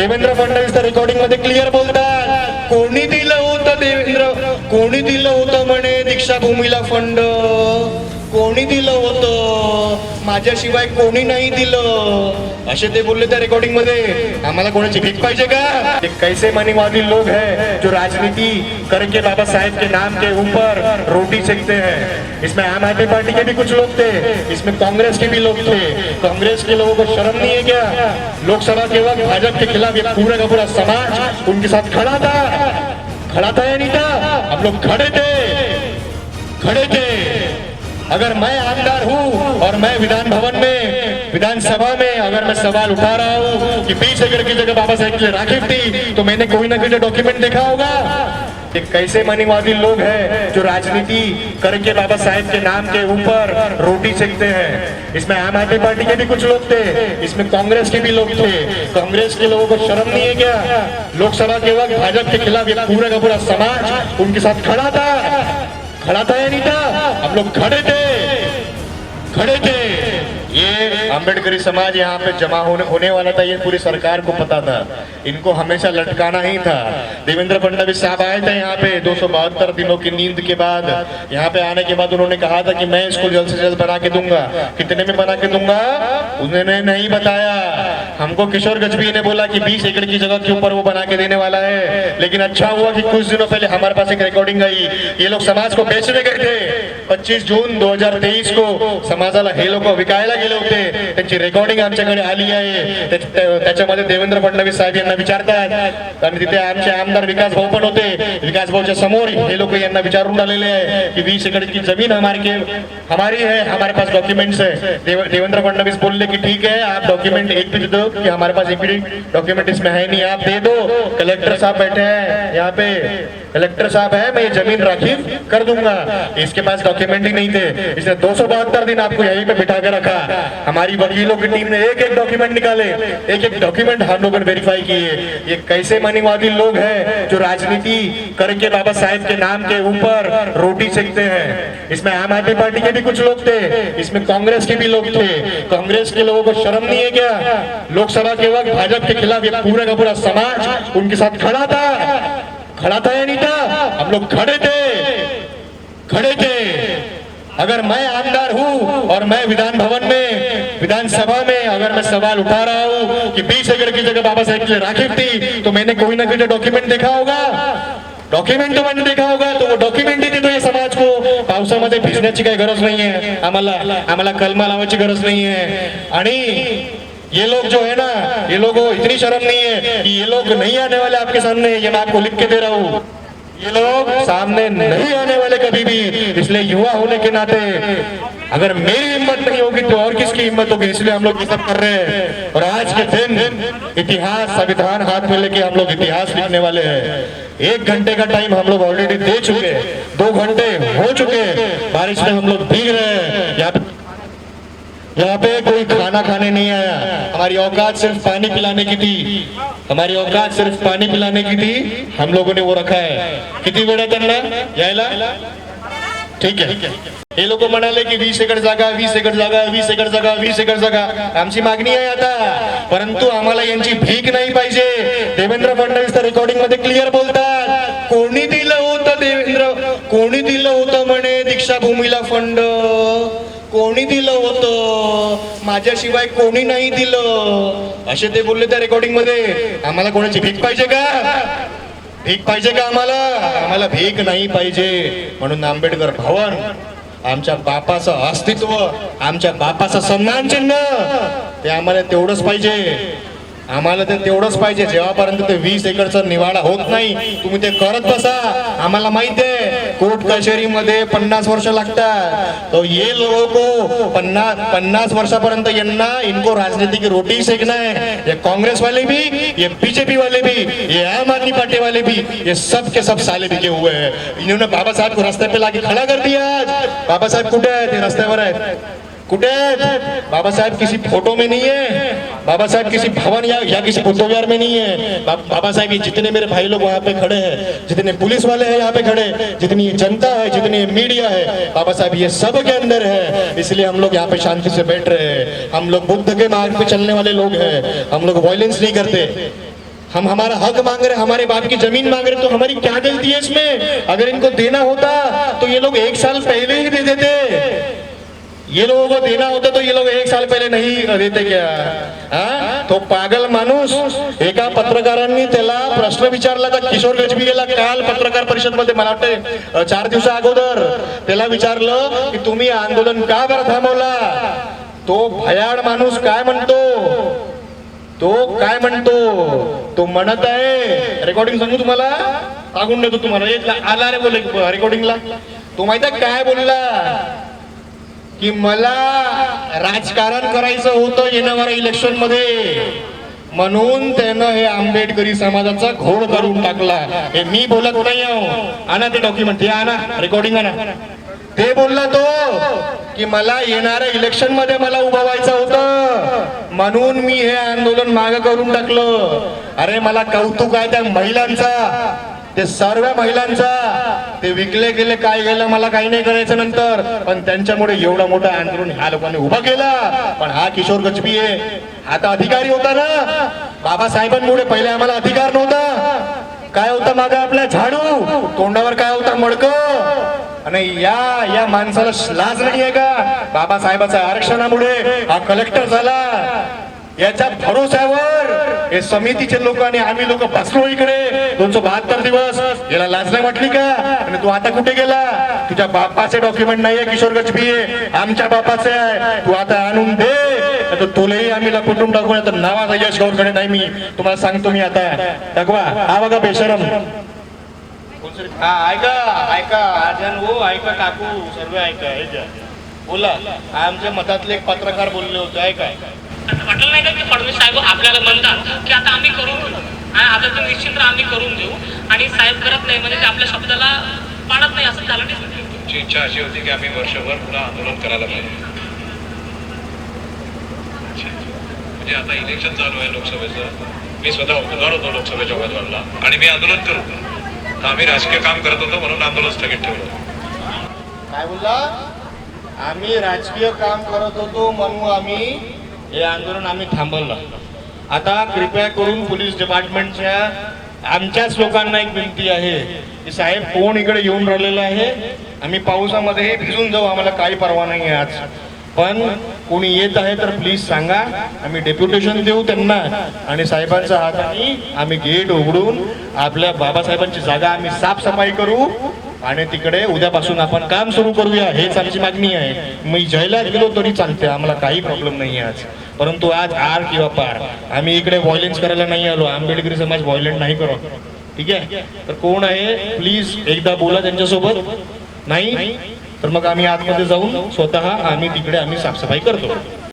देवेंद्र फडणवीस तर रेकॉर्डिंगमध्ये क्लिअर बोलतात. कोणी दिलं होतं देवेंद्र? कोणी दिलं होतं म्हणे दीक्षाभूमीला फंड माझ्याशिवाय कोणी नाही दिलं. असे ते बोलले त्या रेकॉर्डिंगमध्ये. आम्हाला कोणाची भीक पाहिजे का? ये कैसे मनीवादी लोग है जो राजनीति करके बाबा साहेब के नाम के ऊपर रोटी सेकते हैं। इसमें आम आदमी पार्टी के भी कुछ लोग थे इसमें कांग्रेस के भी लोग थे। कांग्रेस के लोगों को शर्म नहीं है क्या? लोकसभा के वक्त भाजपा के खिलाफ ये पूरा का पूरा समाज उनके साथ खड़ा था। खड़ा था या नहीं था? हम लोग खड़े थे। खड़े थे। अगर मैं आमदार हूँ और मैं विधान भवन में, विधानसभा में अगर मैं सवाल उठा रहा हूँ कि बीस एकड़ की जगह बाबा साहेब के लिए राखिब थी तो मैंने कोई ना कोई डॉक्यूमेंट देखा होगा ये कैसे मनीवादी लोग हैं जो राजनीति करके बाबा साहेब के नाम के ऊपर रोटी सेकते हैं। इसमें आम आदमी पार्टी के भी कुछ लोग थे, इसमें कांग्रेस के भी लोग थे। कांग्रेस के लोगों को शर्म नहीं है क्या? लोकसभा के वक्त भाजपा के खिलाफ पूरा का पूरा समाज उनके साथ खड़ा था। खड़ा था या नहीं था? हम लोग खड़े थे खड़े थे। अम्बेडकरी समाज यहाँ पे जमा होने होने वाला था, ये पूरी सरकार को पता था। इनको हमेशा लटकाना ही था। देवेंद्र फडणवीस साहब आए थे यहाँ पे दो सौ बहत्तर दिनों की नींद के बाद। यहाँ पे आने के बाद उन्होंने कहा था कि मैं इसको जल्द से जल्द बना के दूँगा। कितने में बना के दूँगा? उन्होंने नहीं बताया। हमको किशोर गजबी ने बोला कि 20 एकड़ की जगह के ऊपर वो बना के देने वाला है। लेकिन अच्छा हुआ कि कुछ दिनों पहले हमारे पास एक रिकॉर्डिंग आई। ये लोग समाज को बेचने गए थे। 25 जून 2023 को समाजाला हे लोक विकायला गेले होते त्यांची रेकॉर्डिंग आमच्याकडे आली आहे. त्याच्यामध्ये देवेंद्र फडणवीस साहेब यांना विचारतात. आणि तिथे आमचे आमदार विकास भाऊ पण होते. विकास भाऊच्या समोर हे लोक यांना विचारून आलेले आहे की वीस एकड़ जमीन हमारी हमारी है हमारे पास डॉक्युमेंट्स है. देवेंद्र फडणवीस बोलले की ठीक है आप डॉक्यूमेंट एक भी दो कि हमारे पास एक भी डॉक्यूमेंट इसमें है नहीं आप दे दो. कलेक्टर साहब बैठे हैं यहाँ पे. कलेक्टर साहब है मैं ये जमीन राखी कर दूंगा. इसके पास डॉक्यूमेंट ही नहीं थे. इसने दो दिन आपको यहीं पे बिठा के रखा. हमारी वकीलों की टीम ने एक एक डॉक्यूमेंट निकाले, एक एक डॉक्यूमेंट हम लोगों ने वेरीफाई किए। ये कैसे मनीवादी लोग हैं जो राजनीति करके बाबा साहेब के नाम के ऊपर रोटी सेकते हैं? इसमें आम आदमी पार्टी के भी कुछ लोग थे, इसमें कांग्रेस के भी लोग थे। कांग्रेस के लोगों को शर्म नहीं है क्या? लोकसभा के वक्त भाजपा के खिलाफ ये पूरा का पूरा समाज उनके साथ खड़ा था। खड़ा था या नहीं था? हम लोग खड़े थे। खड़े थे। अगर मैं आमदार हूँ और मैं विधान भवन में, विधानसभा में अगर मैं सवाल उठा रहा हूँ कि बीस एकड़ की जगह बाबा साहेब के लिए राखिब थी तो मैंने कोई ना कोई डॉक्यूमेंट देखा होगा। डॉक्युमेंट तो मैंने देखा होगा तो वो डॉक्युमेंट ही देतो या समाज को। पावसामध्ये भिजण्याची काही गरज नाहीये आम्हाला आम्हाला कलमा लावायची गरज नाहीये आणि ये लोग जो है ना, ये लोगों इतनी शर्म नहीं है कि ये लोग नहीं आने वाले आपके सामने, ये मैं आपको लिख के दे रहा हूँ। ये लोग सामने नहीं आने वाले कभी भी, इसलिए युवा होने के नाते, अगर मेरी हिम्मत नहीं होगी तो और किसकी हिम्मत होगी? इसलिए हम लोग ये सब कर रहे हैं। और आज के दिन इतिहास, संविधान हाथ में लेके हम लोग इतिहास लिखने वाले हैं। एक घंटे का टाइम हम लोग ऑलरेडी दे चुके दो घंटे हो चुके बारिश में हम लोग भीग रहे हैं। यहाँ यहाँ पे कोई खाना खाने नहीं आया। हमारी औकात सिर्फ पानी पिलाने की थी। हमारी औकात सिर्फ पानी पिलाने की थी। हम लोगों ने वो रखा है। किती वेळ त्यांना यायला? ठीक आहे हे। लोक म्हणाले की वीस एकड़ जागा वीस एकड़ जागा वीस एकड़ जागा वीस एकड़ जागा आमची मागणी आहे आता परंतु आम्हाला यांची भीक नाही पाहिजे। देवेंद्र फडणवीस तर रेकॉर्डिंगमध्ये क्लिअर बोलतात। कोणी दिलं होतं देवेंद्र? कोणी दिलं होतं म्हणे दीक्षाभूमीला फंड माझ्याशिवाय कोणी नाही दिलं. असे ते बोलले त्या रेकॉर्डिंगमध्ये. आम्हाला कोणाची भीक पाहिजे का? भीक पाहिजे का आम्हाला? आम्हाला भीक नाही पाहिजे. म्हणून आंबेडकर भवन आमच्या बापाचं अस्तित्व आमच्या बापाचं सन्मान चिन्ह ते आम्हाला तेवढंच पाहिजे. आम्हाला ते तेवढंच पाहिजे. जेव्हापर्यंत ते वीस एकरचा निवाडा होत नाही तुम्ही ते करत बसा. आम्हाला माहिती आहे कोर्ट कचेरीमध्ये पन्नास वर्ष लागतात. तो ये लोगों पन्नास पन्नास वर्षापर्यंत यांना इनको राजनीति की रोटी सेकना है ये कांग्रेस वाले भी ये बीजेपी वाले भी ये आम आदमी पार्टी वाले भी ये सब के सब साले बिके हुए हैं. इन्होंने बाबा साहब को रास्ते पे लाके खड़ा कर दिया आज. बाबा साहब कुठे आहेत? ते रस्त्यावर आहेत. आहेत बाबा साहब किसी फ़ोटो में नहीं है। बाबा साहब किसी भवन या, या किसी बुद्ध में नहीं है। बा, बाबा साहब ये जितने मेरे भाई लोग वहाँ पे खड़े हैं जितने पुलिस वाले हैं यहाँ पे खड़े जितनी जनता है जितनी मीडिया है बाबा साहब ये सब के अंदर है। इसलिए हम लोग यहाँ पे शांति से बैठ रहे हैं। हम लोग बुद्ध के मार्ग पे चलने वाले लोग हैं। हम लोग वायलेंस नहीं करते। हम हमारा हक मांग रहे हमारे बाप की ज़मीन मांग रहे तो हमारी क्या गलती है इसमें? अगर इनको देना होता तो ये लोग एक साल पहले ही दे देते। ये लोगों को देना होता तो ये लोग एक साल पहिले नाही देते क्या? हा? तो पागल माणूस एका पत्रकारांनी त्याला प्रश्न विचारला तर किशोर गजबी काल पत्रकार परिषदमध्ये मला वाटते चार दिवसा अगोदर त्याला विचारलं की तुम्ही आंदोलन का बरं थांबवला? तो भयाड माणूस काय म्हणतो? तो काय म्हणतो? तो म्हणत आहे रेकॉर्डिंग सांगू तुम्हाला? सांगून देतो तुम्हाला. एक आला रे बोल रेकॉर्डिंगला तो माहीत आहे काय बोलला? की मला राजकारण करायचं होतं येणाऱ्या इलेक्शनमध्ये म्हणून त्यानं हे आंबेडकरी समाजाचा घोळ करून टाकला. हे मी बोलत नाही आहो. आणा ते डॉक्युमेंट हे आणा. रेकॉर्डिंग आणा. ते बोलला तो की मला येणाऱ्या इलेक्शनमध्ये मला उभं व्हायचं होतं. म्हणून मी हे आंदोलन माग करून टाकलं. अरे मला कौतुक आहे त्या महिलांचा. ते सर्व महिलांचा ते विकले गेले काय गेलं मला काही नाही करायचं नंतर. पण त्यांच्यामुळे एवढा मोठा आंदोलन ह्या लोकांनी उभा केला. पण हा किशोर गजबी आहे. हा तर अधिकारी होता ना. बाबासाहेबांमुळे पहिले आम्हाला अधिकार नव्हता. काय होता मागा आपल्या झाडू? तोंडावर काय होता मडक? आणि या या माणसाला लाज नाही आहे का? बाबासाहेबाच्या आरक्षणामुळे हा कलेक्टर झाला. याच्या भरोश्यावर हे समितीचे लोक आणि आम्ही लोक बसलो इकडे. दोनशे बहात्तर दिवस. याला लाज नाही वाटली का? आणि तू आता कुठे गेला? तुझ्या बापाचे डॉक्युमेंट नाहीये किशोर गजबी आमच्या बापाचे आहे. तू आता आणून दे. तर तुलाही आम्ही कुटुंब टाकू? तर नावाचा यश गौरकडे नाही मी तुम्हाला सांगतो मी आता. दाखवा. हा बघा बेशरम. हा ऐका ऐका आजन हो ऐका काकू सर्व ऐका बोला. आमच्या मतातले एक पत्रकार बोलले होते ऐका. असं वाटलं नाही का की फडणवीस साहेब आपल्याला म्हणतात की आता आम्ही करून देऊ आणि आता तर निश्चित आम्ही करून देऊ आणि साहेब करत नाही म्हणजे ते आपल्या शब्दाला पाळत नाही असं झालं नाही. आमची इच्छा अशी होती की आम्ही वर्षभर पुन्हा आंदोलन करायला पाहिजे. म्हणजे आता इलेक्शन चालू आहे लोकसभेचं. मी स्वतः उमेदवार होतो लोकसभेच्या उमेदवारला. आणि मी आंदोलन करू तर आम्ही राजकीय काम करत होतो म्हणून आंदोलन स्थगित ठेवलं. काय बोलला? आम्ही राजकीय काम करत होतो म्हणून आम्ही हे आंदोलन आम्ही थांबवलं. आता कृपया करून पोलीस डिपार्टमेंटच्या आमच्याच लोकांना एक विनंती आहे की साहेब कोण इकडे येऊन राहिलेलं आहे? आम्ही पावसामध्ये भिजून जाऊ आम्हाला काही परवा नाही आहे आज. पण कोणी येत आहे तर प्लीज सांगा. आम्ही डेप्युटेशन देऊ त्यांना आणि साहेबांच्या हात आम्ही गेट उघडून आपल्या बाबासाहेबांची जागा आम्ही साफसफाई करू. आणि तिकडे उद्यापासून आपण काम सुरू करूया हेच आमची मागणी आहे. मी जयला गेलो तरी चालते आम्हाला काही प्रॉब्लेम नाही आहे आज. परंतु आज आर किंवा पार. आम्ही इकडे व्हायलेन्स करायला नाही आलो. आंबेडकरी समाज व्हायलेंट नाही करत ठीक आहे? तर कोण आहे? प्लीज एकदा बोला त्यांच्यासोबत. नाही तर मग आम्ही आतमध्ये जाऊन स्वतः आम्ही तिकडे आम्ही साफसफाई करतो.